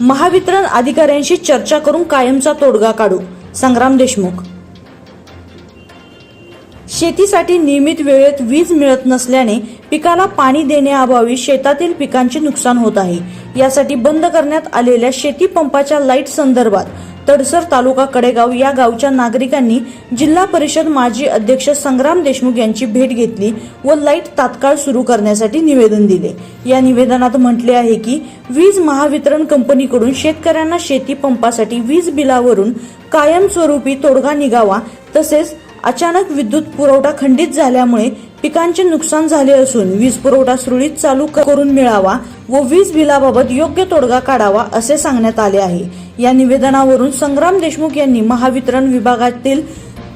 महावितरण अधिकाऱ्यांशी चर्चा करून कायमचा तोडगा काढू. संग्राम देशमुख. शेतीसाठी नियमित वेळेत वीज मिळत नसल्याने पिकाला पाणी देण्याअभावी शेतातील पिकांचे नुकसान होत आहे. यासाठी बंद करण्यात आलेल्या शेती पंपाच्या लाइट संदर्भात तडसर तालुका कडेगाव या गावच्या नागरिकांनी जिल्हा परिषद माजी अध्यक्ष संग्राम देशमुख यांची भेट घेतली व लाइट तात्काळ सुरू करण्यासाठी निवेदन दिले. या निवेदनात म्हटले आहे की वीज महावितरण कंपनीकडून शेतकऱ्यांना शेती पंपासाठी वीज बिलावरून कायमस्वरूपी तोडगा निघावा तसेच अचानक विद्युत पुरवठा खंडित झाल्यामुळे पिकांचे नुकसान झाले असून वीज पुरवठा सुरळीत चालू करून मिळावा व वीज बिलाबाबत योग्य तोडगा काढावा असे सांगण्यात आले आहे. या निवेदनावरून संग्राम देशमुख यांनी महावितरण विभागातील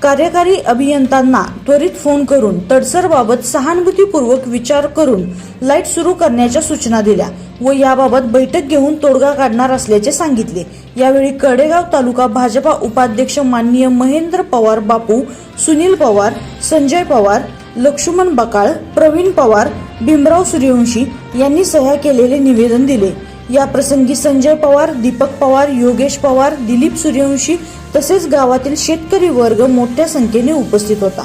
कार्यकारी अभियंत्यांना त्वरित फोन करून तडसरबाबत सहानुभूतीपूर्वक विचार करून लाइट सुरू करण्याच्या सूचना दिल्या व याबाबत बैठक घेऊन तोडगा काढणार असल्याचे सांगितले. यावेळी कडेगाव तालुका भाजपा उपाध्यक्ष माननीय महेंद्र पवार बापू सुनील पवार संजय पवार लक्ष्मण बकाळ प्रवीण पवार भीमराव सूर्यवंशी यांनी सह्या केलेले निवेदन दिले. या प्रसंगी संजय पवार दीपक पवार योगेश पवार दिलीप सूर्यवंशी तसेच गावातील शेतकरी वर्ग मोठ्या संख्येने उपस्थित होता.